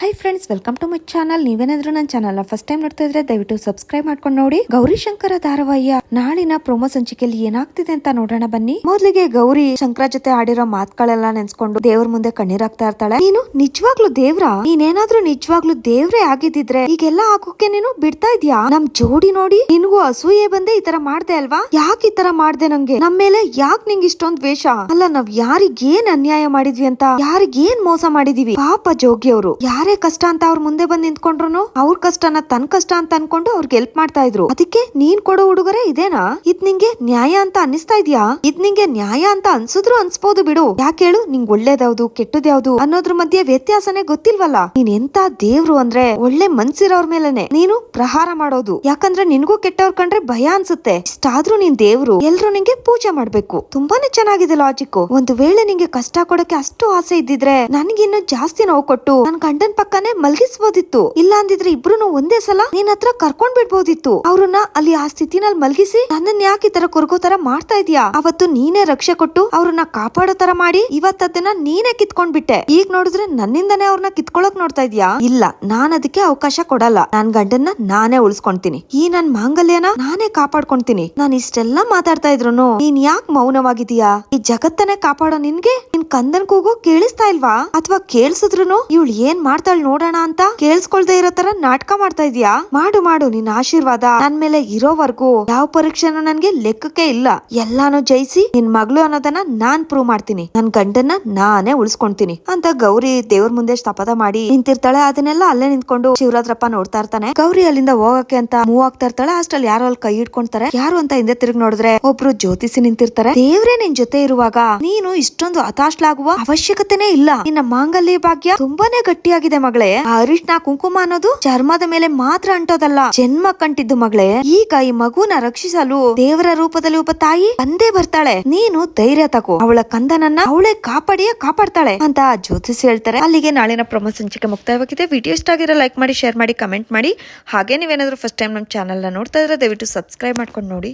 Hi friends welcome to my channel ನೀವೇನಾದ್ರೂ ನನ್ನ channel first time ನೋಡ್ತಾ ಇದ್ರೆ ದಯವಿಟ್ಟು ಸಬ್ಸ್ಕ್ರೈಬ್ ಮಾಡ್ಕೊಂಡು ನೋಡಿ. ಗೌರಿ ಶಂಕರ ಧಾರಾವಾಹಿಯ ನಾಳಿನ ಪ್ರೊಮೋ ಸಂಚಿಕೆಯಲ್ಲಿ ಏನಾಗ್ತಿದೆ ಅಂತ ನೋಡೋಣ ಬನ್ನಿ. ಮೊದಲಿಗೆ ಗೌರಿ ಶಂಕರ ಜೊತೆ ಆಡಿರೋ ಮಾತುಗಳೆಲ್ಲ ನೆನ್ಸ್ಕೊಂಡು ದೇವ್ರ ಮುಂದೆ ಕಣ್ಣೀರಾಗ್ತಾ ಇರ್ತಾಳೆ. ನೀನು ನಿಜವಾಗ್ಲೂ ದೇವ್ರ? ನೀನೇನಾದ್ರೂ ನಿಜವಾಗ್ಲೂ ದೇವ್ರೇ ಆಗಿದ್ದಿದ್ರೆ ಈಗೆಲ್ಲ ಹಾಕೋಕೆ ನೀನು ಬಿಡ್ತಾ ಇದ್ಯಾ? ನಮ್ ಜೋಡಿ ನೋಡಿ, ನಿನ್ಗೂ ಅಸೂಯೆ ಬಂದೆ ಈ ತರ ಮಾಡ್ದೆ ಅಲ್ವಾ? ಯಾಕೆ ಈ ತರ ಮಾಡ್ದೆ ನಂಗೆ? ನಮ್ ಮೇಲೆ ಯಾಕೆ ನಿಂಗೆ ಇಷ್ಟೊಂದ್ ದ್ವೇಷ? ಅಲ್ಲ ನಾವ್ ಯಾರಿಗೇನ್ ಅನ್ಯಾಯ ಮಾಡಿದ್ವಿ ಅಂತ ಯಾರಿಗೇನ್ ಮೋಸ ಮಾಡಿದೀವಿ? ಪಾಪ ಜೋಗಿ ಅವರು ಯಾರೇ ಕಷ್ಟ ಅಂತ ಅವ್ರ ಮುಂದೆ ಬಂದ್ ನಿಂತ್ಕೊಂಡ್ರು ಅವ್ರ ಕಷ್ಟನ ತನ್ ಕಷ್ಟ ಅಂತ ಅನ್ಕೊಂಡು ಅವ್ರಿಗೆ ಹೆಲ್ಪ್ ಮಾಡ್ತಾ ಇದ್ರು. ಅದಕ್ಕೆ ನೀನ್ ಕೊಡೋ ಹುಡುಗರೇ ಇದೇನಾ? ಇದ್ ನಿಂಗೆ ನ್ಯಾಯ ಅಂತ ಅನ್ನಿಸ್ತಾ ಇದ್ಯಾ? ಇದ್ ನಿಂಗೆ ನ್ಯಾಯ ಅಂತ ಅನ್ಸಿದ್ರು ಅನ್ಸ್ಬೋದು ಬಿಡು. ಯಾಕೆ ಹೇಳು? ನಿಂಗ್ ಒಳ್ಳೇದ್ಯಾವ್ದು, ಕೆಟ್ಟದ್ಯಾವ್ದು ಅನ್ನೋದ್ರ ಮಧ್ಯೆ ವ್ಯತ್ಯಾಸನೇ ಗೊತ್ತಿಲ್ವಲ್ಲ? ನೀನ್ ಎಂತ ದೇವ್ರು ಅಂದ್ರೆ ಒಳ್ಳೆ ಮನ್ಸಿರೋರ್ ಮೇಲೆನೆ ನೀನು ಪ್ರಹಾರ ಮಾಡೋದು. ಯಾಕಂದ್ರೆ ನಿನ್ಗೂ ಕೆಟ್ಟವ್ರ ಕಂಡ್ರೆ ಭಯ ಅನ್ಸುತ್ತೆ. ಇಷ್ಟಾದ್ರೂ ನೀನ್ ದೇವ್ರು, ಎಲ್ರು ನಿಂಗೆ ಪೂಜೆ ಮಾಡ್ಬೇಕು. ತುಂಬಾನೇ ಚೆನ್ನಾಗಿದೆ ಲಾಜಿಕ್ ಒಂದು ವೇಳೆ ನಿಂಗೆ ಕಷ್ಟ ಕೊಡಕ್ಕೆ ಅಷ್ಟು ಆಸೆ ಇದ್ದಿದ್ರೆ ನನ್ಗಿನ್ನೂ ಜಾಸ್ತಿ ನೋವು ಕೊಟ್ಟು ನನ್ ಗಂಡನ್ ಪಕ್ಕನೆ ಮಲ್ಗಿಸ್ಬೋದಿತ್ತು. ಇಲ್ಲ ಅಂದಿದ್ರೆ ಇಬ್ರು ಒಂದೇ ಸಲ ನಿನ್ ಹತ್ರ ಕರ್ಕೊಂಡ್ ಬಿಡ್ಬೋದಿತ್ತು. ಅವ್ರನ್ನ ಅಲ್ಲಿ ಆ ಸ್ಥಿತಿನಲ್ಲಿ ಮಲ್ಗಿಸಿ ನನ್ನನ್ ಯಾಕೆ ಈ ತರ ಕೊರಗೋ ತರ ಮಾಡ್ತಾ ಇದೀಯಾ? ಅವತ್ತು ನೀನೇ ರಕ್ಷೆ ಕೊಟ್ಟು ಅವ್ರನ್ನ ಕಾಪಾಡೋ ತರ ಮಾಡಿ ಇವತ್ ಅದನ್ನ ನೀನೇ ಕಿತ್ಕೊಂಡ್ ಬಿಟ್ಟೆ. ಈಗ ನೋಡಿದ್ರೆ ನನ್ನಿಂದನೇ ಅವ್ರನ್ನ ಕಿತ್ಕೊಳಕ್ ನೋಡ್ತಾ ಇದೀಯಾ? ಇಲ್ಲ, ನಾನ್ ಅದಕ್ಕೆ ಅವಕಾಶ ಕೊಡಲ್ಲ. ನಾನ್ ಗಂಡನ್ನ ನಾನೇ ಉಳಿಸ್ಕೊಂತೀನಿ. ಈ ನನ್ ಮಾಂಗಲ್ಯನ ನಾನೇ ಕಾಪಾಡ್ಕೊಂತೀನಿ. ನಾನ್ ಇಷ್ಟೆಲ್ಲ ಮಾತಾಡ್ತಾ ಇದ್ರು ನೀನ್ ಯಾಕೆ ಮೌನವಾಗಿದೀಯಾ ಈ ಜಗತ್ತನ್ನೇ ಕಾಪಾಡೋ ನಿನ್ಗೆ ನಿನ್ ಕಂದನ್ ಕೂಗು ಕೇಳಿಸ್ತಾ ಇಲ್ವಾ? ಅಥವಾ ಕೇಳಿಸಿದ್ರು ಇವಳು ಏನ್ ಮಾಡ್ತಾಳ್ ನೋಡೋಣ ಅಂತ ಕೇಳಿಸ್ಕೊಳ್ದೆ ಇರೋ ತರ ನಾಟಕ ಮಾಡ್ತಾ ಇದೀಯಾ? ಮಾಡು ಮಾಡು ನಿನ್ ಆಶೀರ್ವಾದ. ನನ್ ಮೇಲೆ ಇರೋವರೆಗೂ ಯಾವ ಪರೀಕ್ಷೆನೂ ನನ್ಗೆ ಲೆಕ್ಕಕ್ಕೆ ಇಲ್ಲ. ಎಲ್ಲಾನು ಜಯಿಸಿ ನಿನ್ ಮಗಳು ಅನ್ನೋದನ್ನ ನಾನ್ ಪ್ರೂವ್ ಮಾಡ್ತೀನಿ. ನನ್ ಗಂಡನ್ನ ನಾನೇ ಉಳಿಸ್ಕೊಂತೀನಿ ಅಂತ ಗೌರಿ ದೇವ್ರ ಮುಂದೆ ಶಪಥ ಮಾಡಿ ನಿಂತಿರ್ತಾಳೆ. ಅದನ್ನೆಲ್ಲ ಅಲ್ಲೇ ನಿಂತ್ಕೊಂಡು ಶಿವರಾತ್ರಪ್ಪ ನೋಡ್ತಾ ಇರ್ತಾನೆ. ಗೌರಿ ಅಲ್ಲಿಂದ ಹೋಗಕ್ಕೆ ಅಂತ ಮೂವ್ ಆಗ್ತಾ ಇರ್ತಾಳೆ. ಅಷ್ಟ್ರಲ್ಲಿ ಯಾರು ಅಲ್ಲಿ ಕೈ ಇಟ್ಕೊಂತಾರೆ. ಯಾರು ಅಂತ ಹಿಂದೆ ತಿರುಗಿ ನೋಡಿದ್ರೆ ಒಬ್ರು ಜ್ಯೋತಿಸಿ ನಿಂತಿರ್ತಾರೆ. ದೇವ್ರೆ ನಿನ್ ಜೊತೆ ಇರುವಾಗ ನೀನು ಇಷ್ಟೊಂದು ಹತಾಶ್ಲಾಗುವ ಅವಶ್ಯಕತೆನೇ ಇಲ್ಲ. ನಿನ್ನ ಮಾಂಗಲ್ಯ ಭಾಗ್ಯ ತುಂಬಾನೇ ಗಟ್ಟಿಯಾಗಿದೆ ಮಗಳೇ, ಆ ಅರಿಶಿನ ಕುಂಕುಮ ಅನ್ನೋದು ಚರ್ಮದ ಮೇಲೆ ಮಾತ್ರ ಅಂಟೋದಲ್ಲ. ಜನ್ಮ ಕಂಟಿದ್ದು ಮಗಳೇ, ಈಗ ಈ ಮಗುನ ರಕ್ಷಿಸಲು ದೇವರ ರೂಪದಲ್ಲಿ ಒಬ್ಬ ತಾಯಿ ಬಂದೇ ಬರ್ತಾಳೆ. ನೀನು ಧೈರ್ಯ ತಕೋ ಅವಳ ಕಂದನನ್ನ ಅವಳೇ ಕಾಪಾಡಿಯೇ ಕಾಪಾಡ್ತಾಳೆ ಅಂತ ಜ್ಯೋತಿಷ್ ಹೇಳ್ತಾರೆ. ಅಲ್ಲಿಗೆ ನಾಳಿನ ಪ್ರಮೋ ಸಂಚಿಕೆ ಮುಕ್ತಾಯವಾಗಿದೆ. ವಿಡಿಯೋ ಇಷ್ಟ ಆಗಿರೋ ಲೈಕ್ ಮಾಡಿ, ಶೇರ್ ಮಾಡಿ, ಕಮೆಂಟ್ ಮಾಡಿ. ಹಾಗೆ ನೀವೇನಾದ್ರೂ ಫಸ್ಟ್ ಟೈಮ್ ನಮ್ಮ ಚಾನೆಲ್ ನೋಡ್ತಾ ಇದ್ರೆ ದಯವಿಟ್ಟು ಸಬ್ಸ್ಕ್ರೈಬ್ ಮಾಡ್ಕೊಂಡು ನೋಡಿ.